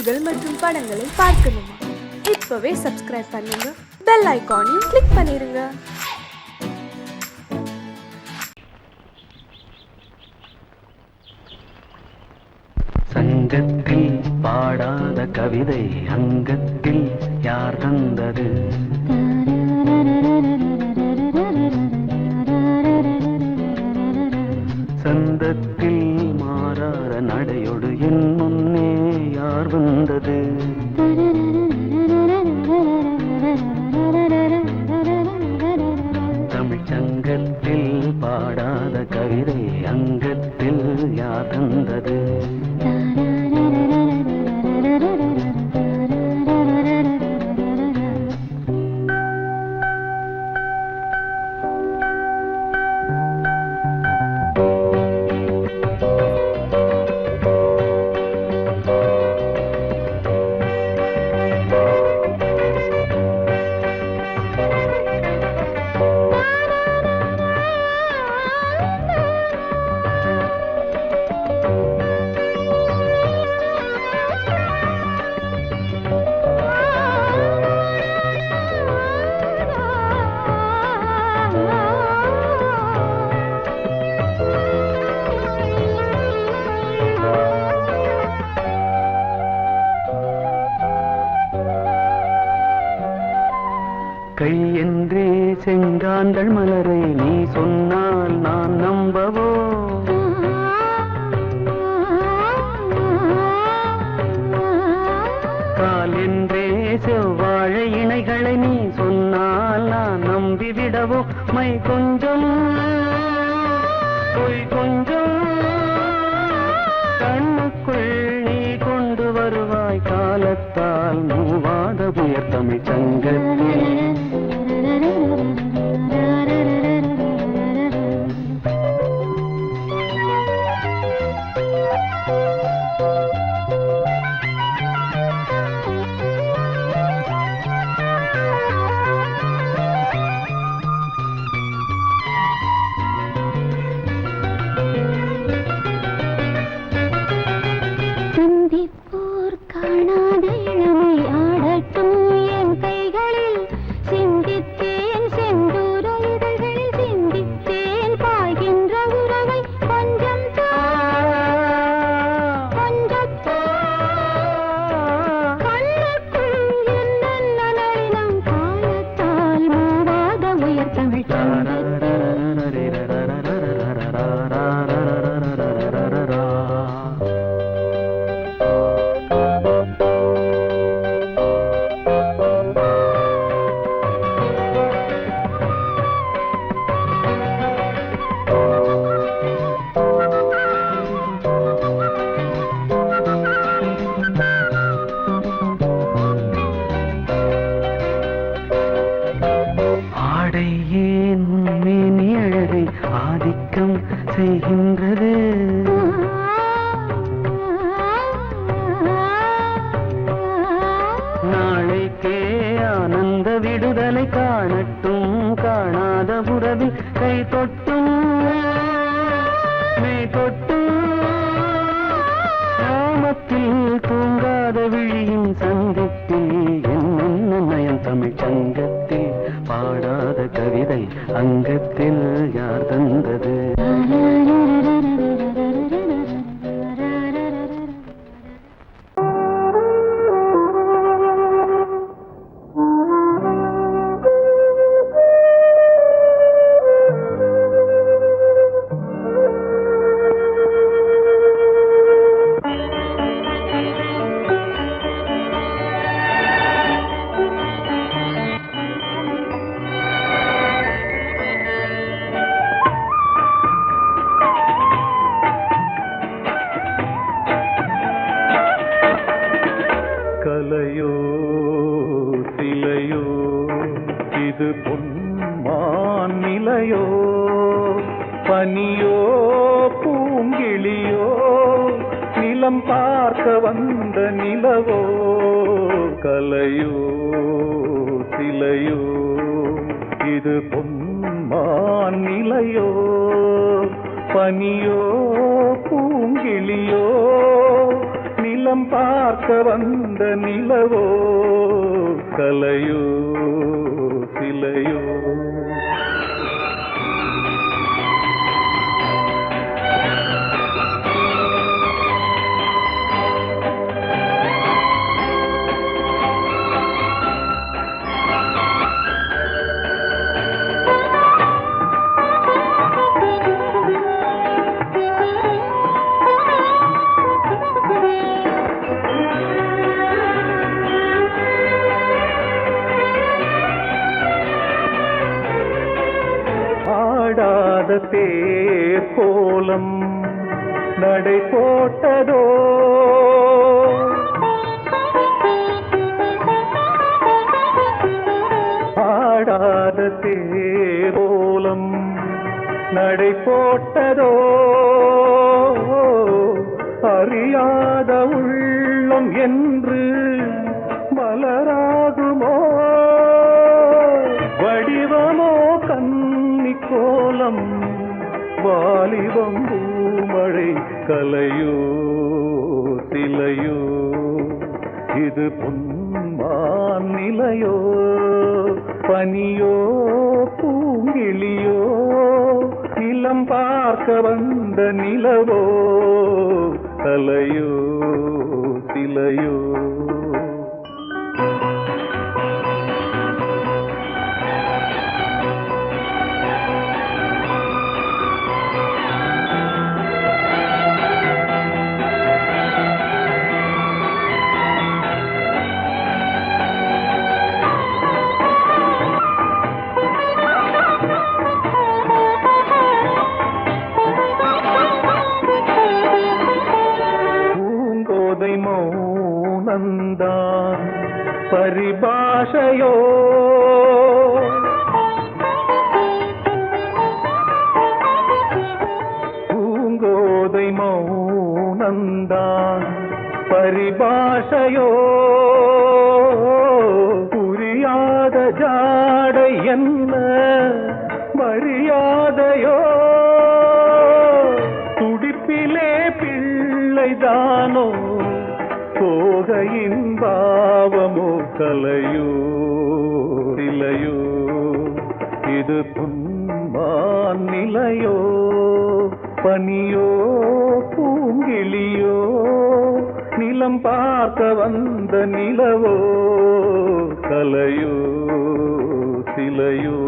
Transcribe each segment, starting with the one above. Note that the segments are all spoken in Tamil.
செய்திகள் மற்றும் படங்களை பார்க்கணுமா? இப்பவே சப்ஸ்கிரைப் பண்ணுங்க. பெல் ஐக்கானையும் கிளிக் பண்ணிருங்க. சங்கத்தில் பாடாத கவிதை அங்கத்தில் யார் தந்தது? செல்லவோ மை கொஞ்சம். பொய் கொஞ்சம். கண்ணுக்குள் நீ கொண்டு வருவாய் காலத்தால் மூவாத உயர்த்தமை சங்கத்தில். ஆதிக்கம் செய்கின்றது. கலையோ சிலையோ. நடை போட்டதோ? அறியாத உள்ளம் என்று மலராகுமோ? வடிவமோ கன்னி கோலம் வாலிபம் பூமழை கலையோ சிலையோ? இது பொன்மான் நிலையோ பனியோ பூங்கிளியோ நிலம் பார்க்க வந்த நிலவோ தலையோ சிலையோ. இது துன்பான் நிலையோ பனியோ பூங்கிளியோ நிலம் பார்க்க வந்த நிலவோ கலையோ சிலையோ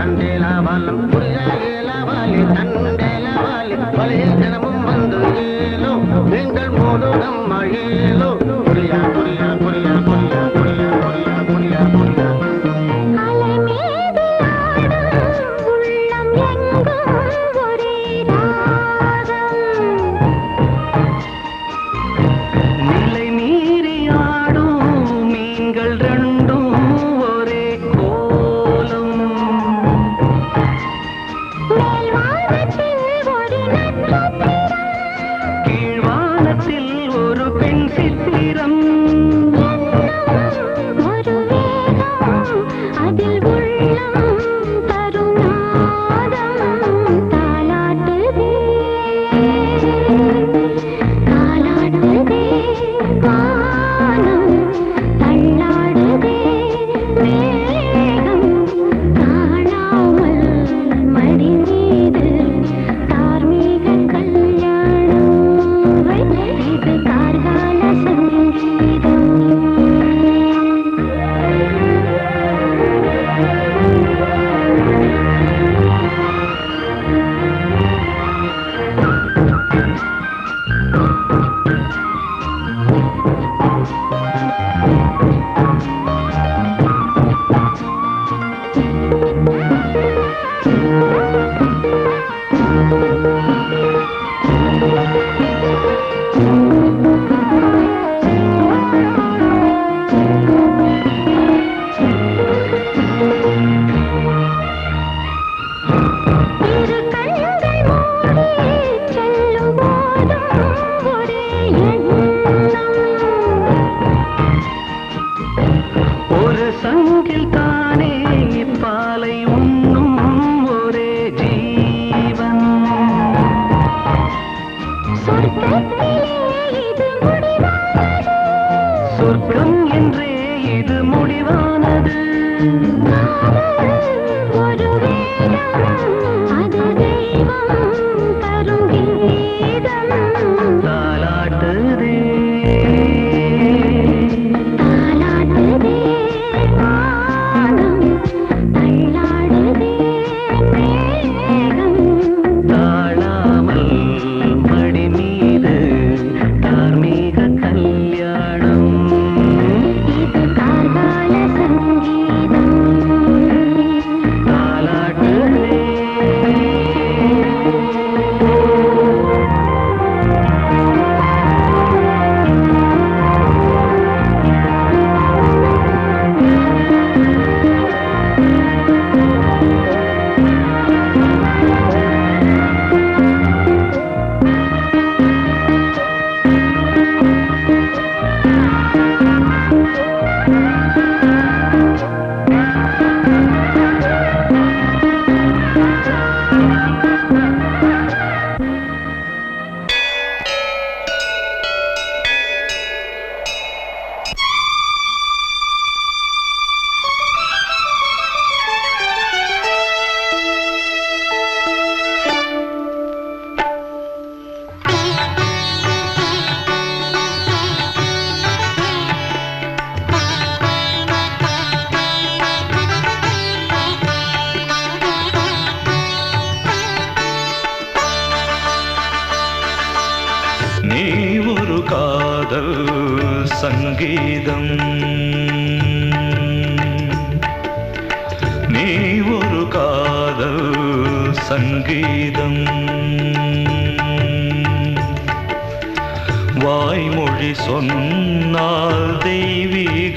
அலை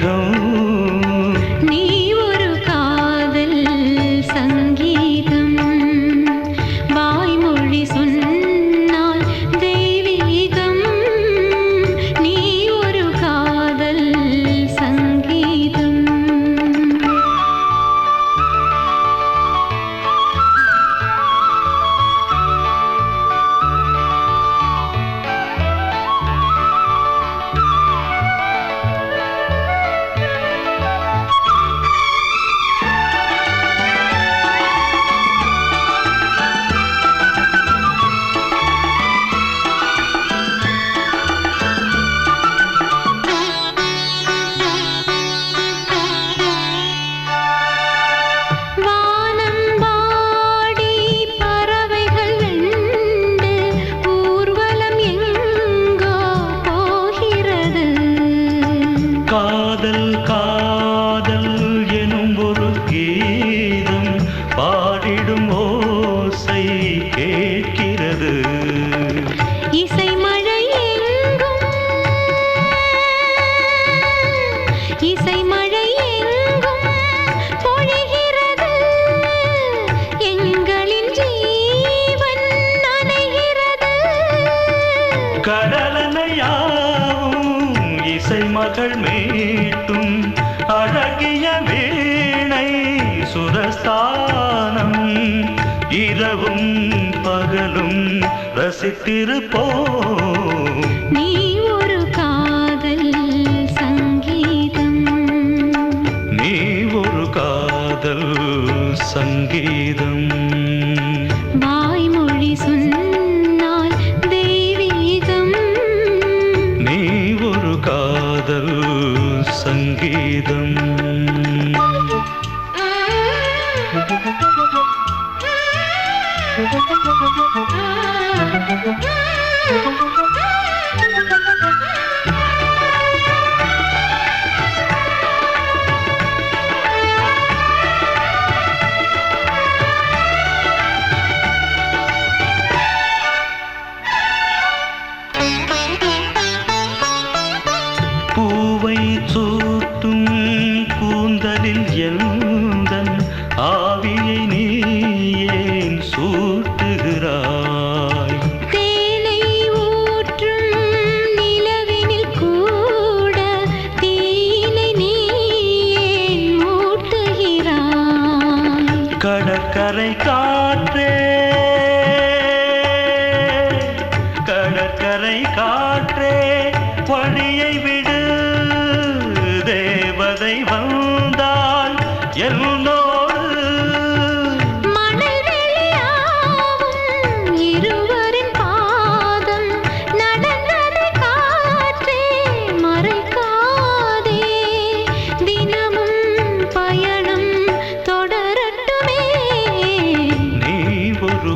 தெய்வீகம்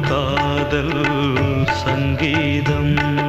காதல் சங்கீதம்.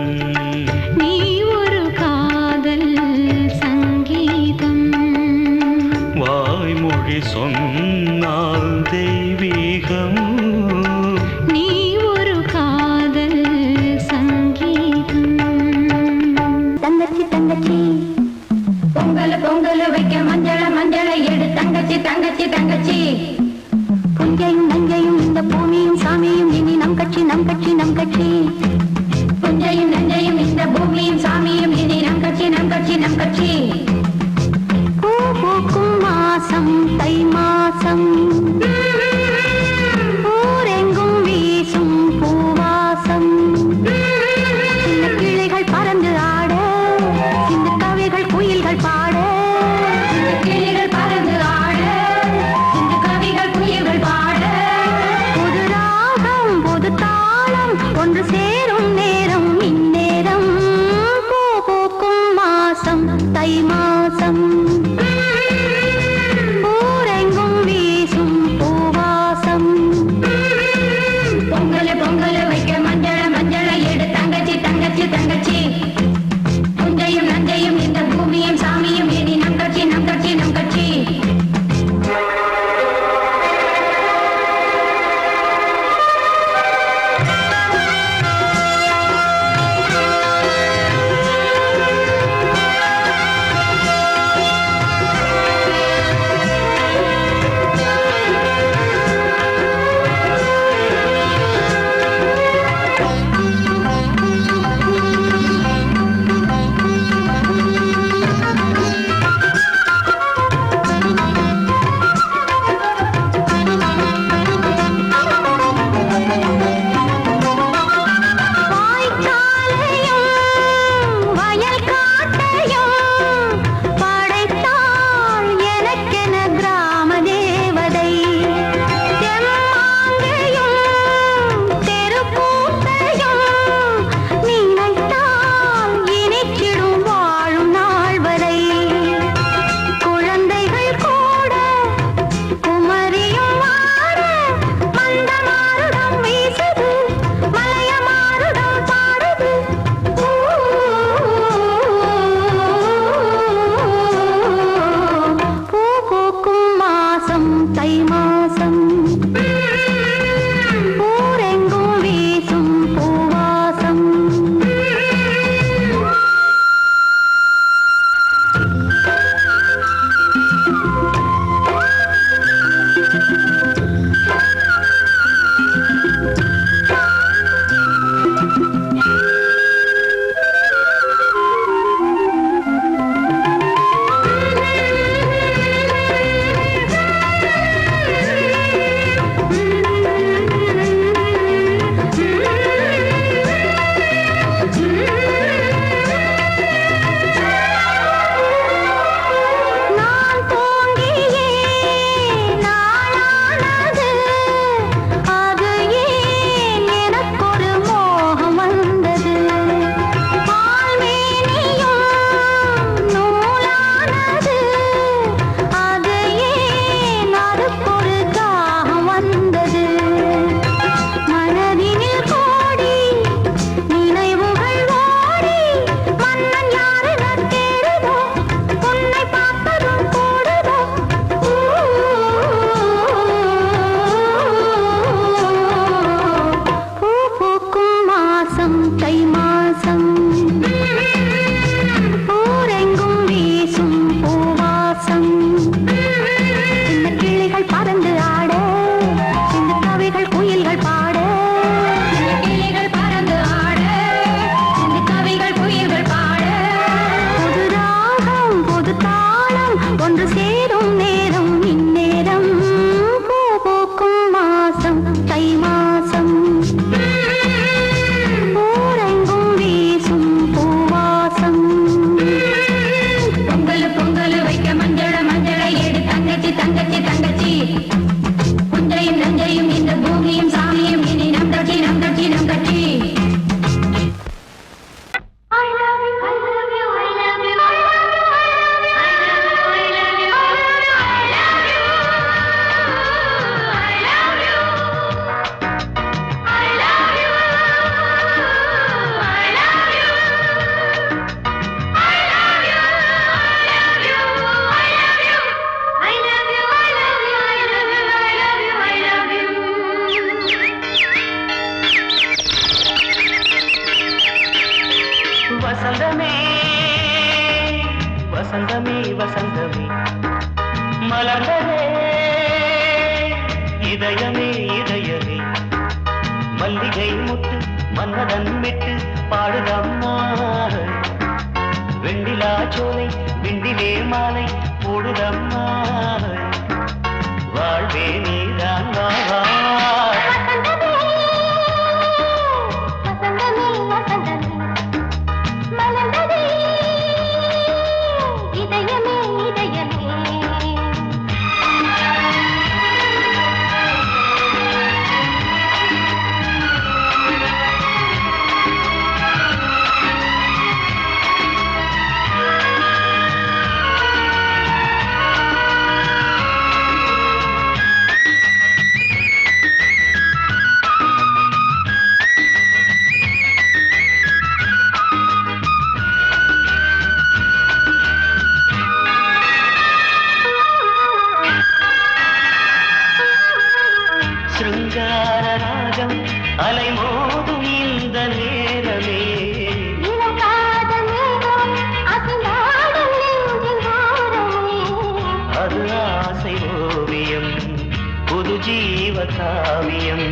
காவியம்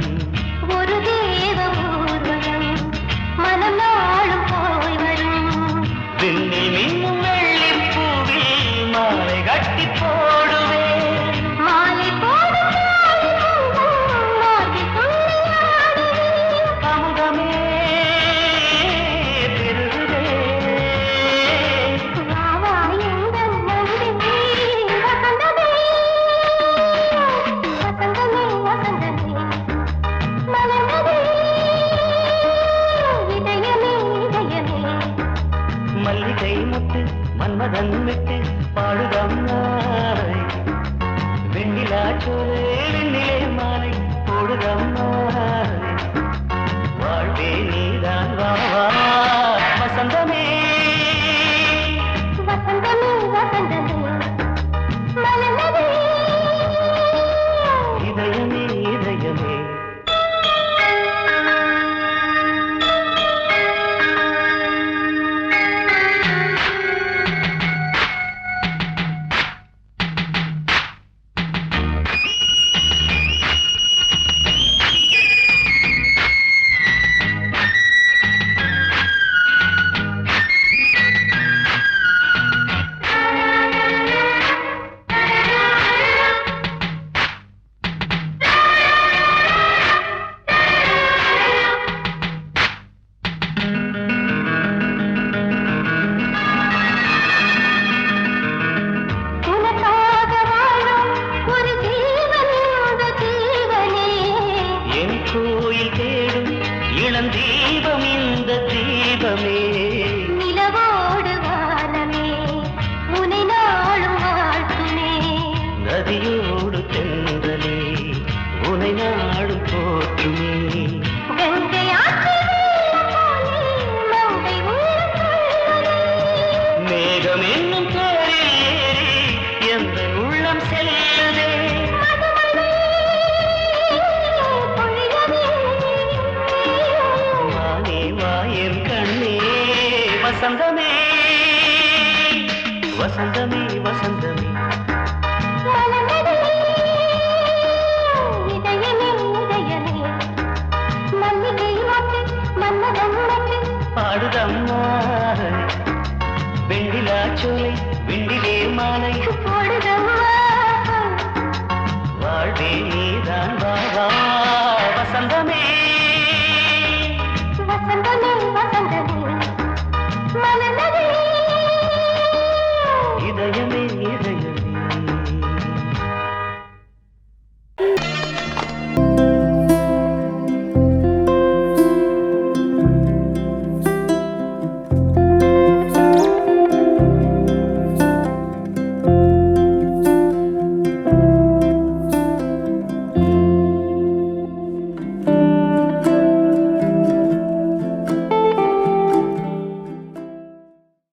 ஒரு தேவ ஊர்வலம் மனம் நாளும் போய் வரும். விண்ணில் பாடுதம்மா. வெண்டிலா சோலை வெண்டிலே மாலை.